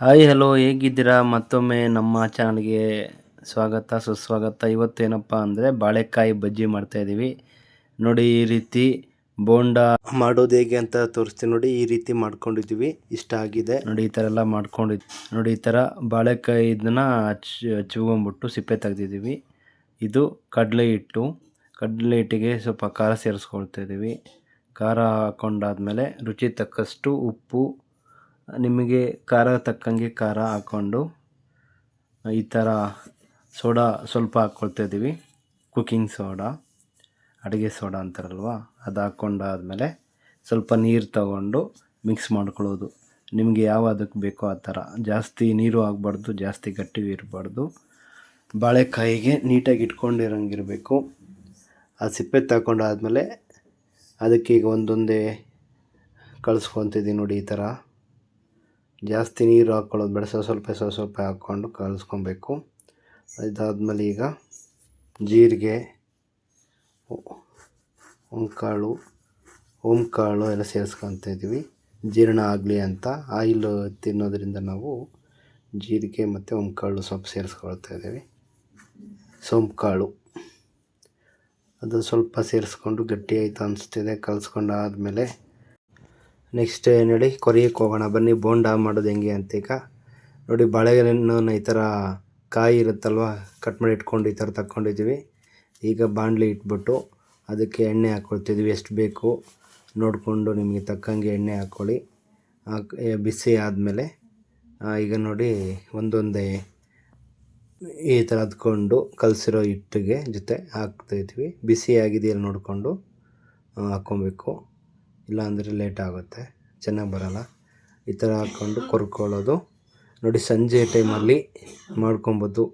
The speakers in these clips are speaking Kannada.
ಹಾಯ್ ಹಲೋ ಹೇಗಿದ್ದೀರಾ? ಮತ್ತೊಮ್ಮೆ ನಮ್ಮ ಚಾನಲ್ಗೆ ಸ್ವಾಗತ ಸುಸ್ವಾಗತ. ಇವತ್ತು ಏನಪ್ಪ ಅಂದರೆ ಬಾಳೆಕಾಯಿ ಬಜ್ಜಿ ಮಾಡ್ತಾಯಿದ್ದೀವಿ ನೋಡಿ ಈ ರೀತಿ ಬೋಂಡ ಮಾಡೋದು ಹೇಗೆ ಅಂತ ತೋರಿಸ್ತೀನಿ ನೋಡಿ ಈ ರೀತಿ ಮಾಡ್ಕೊಂಡಿದ್ದೀವಿ. ಇಷ್ಟ ಆಗಿದೆ. ನೋಡಿ ಈ ಥರ ಎಲ್ಲ ಮಾಡ್ಕೊಂಡಿದ್ವಿ ನೋಡಿ ಈ ಥರ ಬಾಳೆಕಾಯಿ ಇದನ್ನ ಹಚ್ಕೊಂಬಿಟ್ಟು ಸಿಪ್ಪೆ ತೆಗ್ದಿದ್ದೀವಿ. ಇದು ಕಡಲೆ ಹಿಟ್ಟು. ಕಡಲೆ ಹಿಟ್ಟಿಗೆ ಸ್ವಲ್ಪ ಖಾರ ಸೇರಿಸ್ಕೊಳ್ತಾ ಇದ್ದೀವಿ. ಖಾರ ಹಾಕೊಂಡಾದ್ಮೇಲೆ ರುಚಿ ತಕ್ಕಷ್ಟು ಉಪ್ಪು, ನಿಮಗೆ ಖಾರ ತಕ್ಕಂಗೆ ಖಾರ ಹಾಕ್ಕೊಂಡು ಈ ಥರ ಸೋಡಾ ಸ್ವಲ್ಪ ಹಾಕ್ಕೊಳ್ತಾ ಇದ್ದೀವಿ. ಕುಕ್ಕಿಂಗ್ ಸೋಡಾ, ಅಡುಗೆ ಸೋಡಾ ಅಂತಾರಲ್ವ? ಅದು ಹಾಕ್ಕೊಂಡಾದ್ಮೇಲೆ ಸ್ವಲ್ಪ ನೀರು ತಗೊಂಡು ಮಿಕ್ಸ್ ಮಾಡ್ಕೊಳ್ಳೋದು. ನಿಮಗೆ ಯಾವ ಅದಕ್ಕೆ ಬೇಕೋ ಆ ಥರ. ಜಾಸ್ತಿ ನೀರು ಆಗಬಾರ್ದು ಜಾಸ್ತಿ ಗಟ್ಟಿ ಇರಬಾರ್ದು. ಬಾಳೆಕಾಯಿಗೆ ನೀಟಾಗಿ ಇಟ್ಕೊಂಡಿರಂಗಿರಬೇಕು. ಆ ಸಿಪ್ಪೆ ತಗೊಂಡಾದ್ಮೇಲೆ ಅದಕ್ಕೆ ಈಗ ಒಂದೊಂದೇ ಕಳಿಸ್ಕೊತಿದ್ದೀನಿ ನೋಡಿ ಈ ಥರ. ಜಾಸ್ತಿ ನೀರು ಹಾಕ್ಕೊಳ್ಳೋದು ಬೇಡ, ಸ್ವಲ್ಪ ಸ್ವಲ್ಪ ಸ್ವಲ್ಪ ಸ್ವಲ್ಪ ಹಾಕ್ಕೊಂಡು ಕಲಿಸ್ಕೊಬೇಕು ಅದಾದಮೇಲೆ ಈಗ ಜೀರಿಗೆ ಓಂಕಾಳು ಓಂಕಾಳು ಎಲ್ಲ ಸೇರಿಸ್ಕೊತ ಇದ್ದೀವಿ. ಜೀರ್ಣ ಆಗಲಿ ಅಂತ. ಆಯಿಲ್ ತಿನ್ನೋದ್ರಿಂದ ನಾವು ಜೀರಿಗೆ ಮತ್ತು ಓಂಕಾಳು ಸ್ವಲ್ಪ ಸೇರಿಸ್ಕೊಳ್ತಾ ಇದ್ದೀವಿ. ಸೋಂಪು ಅದು ಸ್ವಲ್ಪ ಸೇರಿಸ್ಕೊಂಡು ಗಟ್ಟಿ ಆಯಿತು ಅನಿಸ್ತಿದೆ, ಕಲಿಸ್ಕೊಂಡಾದ್ಮೇಲೆ ನೆಕ್ಸ್ಟ್ ನೋಡಿ ಕೊರಿಯಕ್ಕೆ ಹೋಗೋಣ, ಬನ್ನಿ ಬೋಂಡ ಮಾಡೋದು ಹೆಂಗೆ ಅಂತ ಈಗ ನೋಡಿ ಬಾಳೆಹಣ್ಣು ಈ ಥರ ಕಾಯಿ ಇರುತ್ತಲ್ವ ಕಟ್ ಮಾಡಿ ಇಟ್ಕೊಂಡು ಈ ಥರ ತಕ್ಕೊಂಡಿದ್ದೀವಿ. ಈಗ ಬಾಣಲಿ ಇಟ್ಬಿಟ್ಟು ಅದಕ್ಕೆ ಎಣ್ಣೆ ಹಾಕ್ಕೊಳ್ತಿದ್ವಿ ಎಷ್ಟು ಬೇಕು ನೋಡಿಕೊಂಡು ನಿಮಗೆ ತಕ್ಕಂಗೆ ಎಣ್ಣೆ ಹಾಕ್ಕೊಳ್ಳಿ ಹಾಕ್ ಬಿಸಿ ಆದಮೇಲೆ ಈಗ ನೋಡಿ, ಒಂದೊಂದೇ ಈ ಥರ ಅದ್ಕೊಂಡು ಕಲಸಿರೋ ಹಿಟ್ಟಿಗೆ ಜೊತೆ ಹಾಕ್ತಾಯಿದ್ವಿ ಬಿಸಿ ಆಗಿದೆಯಲ್ಲ ನೋಡಿಕೊಂಡು ಹಾಕ್ಕೊಬೇಕು. ಇಲ್ಲಾಂದರೆ ಲೇಟ್ ಆಗುತ್ತೆ. ಚೆನ್ನಾಗಿ ಬರೋಲ್ಲ. ಈ ಥರ ಹಾಕ್ಕೊಂಡು ಕೊರ್ಕೊಳ್ಳೋದು. ನೋಡಿ, ಸಂಜೆ ಟೈಮಲ್ಲಿ ಮಾಡ್ಕೊಬೋದು.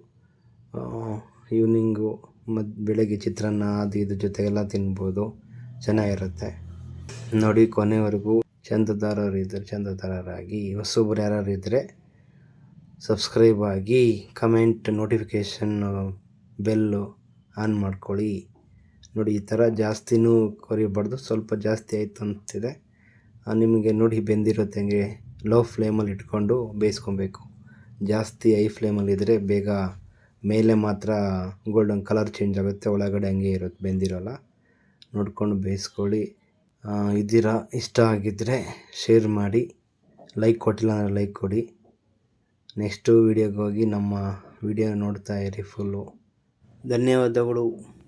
ಈವ್ನಿಂಗು ಮತ್ತು ಬೆಳಗ್ಗೆ ಚಿತ್ರಾನ್ನ ಅದು ಇದು ಜೊತೆಗೆಲ್ಲ ತಿನ್ಬೋದು. ಚೆನ್ನಾಗಿರುತ್ತೆ. ನೋಡಿ, ಕೊನೆವರೆಗೂ ಚಂದದಾರರು ಇದ್ದರೆ ಚಂದದಾರರಾಗಿ ಹೊಸಬ್ರು ಯಾರು ಇದ್ದರೆ ಸಬ್ಸ್ಕ್ರೈಬ್ ಆಗಿ ಕಮೆಂಟ್ ನೋಟಿಫಿಕೇಷನ್ ಬೆಲ್ಲು ಆನ್ ಮಾಡ್ಕೊಳ್ಳಿ. ನೋಡಿ, ಈ ಥರ ಜಾಸ್ತಿನೂ ಕೊರಿಬಾರ್ದು ಸ್ವಲ್ಪ ಜಾಸ್ತಿ ಆಯಿತು ಅಂತಿದೆ. ನಿಮಗೆ ನೋಡಿ ಬೆಂದಿರುತ್ತೆ ಹಂಗೆ ಲೋ ಫ್ಲೇಮಲ್ಲಿ ಇಟ್ಕೊಂಡು ಬೇಯಿಸ್ಕೊಬೇಕು. ಜಾಸ್ತಿ ಐ ಫ್ಲೇಮಲ್ಲಿದ್ದರೆ ಬೇಗ ಮೇಲೆ ಮಾತ್ರ ಗೋಲ್ಡನ್ ಕಲರ್ ಚೇಂಜ್ ಆಗುತ್ತೆ, ಒಳಗಡೆ ಹಂಗೆ ಇರುತ್ತೆ ಬೆಂದಿರೋಲ್ಲ. ನೋಡ್ಕೊಂಡು ಬೇಯಿಸ್ಕೊಳ್ಳಿ. ಇದ್ದೀರಾ, ಇಷ್ಟ ಆಗಿದ್ದರೆ ಶೇರ್ ಮಾಡಿ ಲೈಕ್ ಕೊಟ್ಟಿಲ್ಲ ಅಂದರೆ ಲೈಕ್ ಕೊಡಿ. ನೆಕ್ಸ್ಟು ವೀಡಿಯೋಗೆ ಹೋಗಿ ನಮ್ಮ ವಿಡಿಯೋ ನೋಡ್ತಾ ಇರಿ ಫುಲ್ಲು. ಧನ್ಯವಾದಗಳು.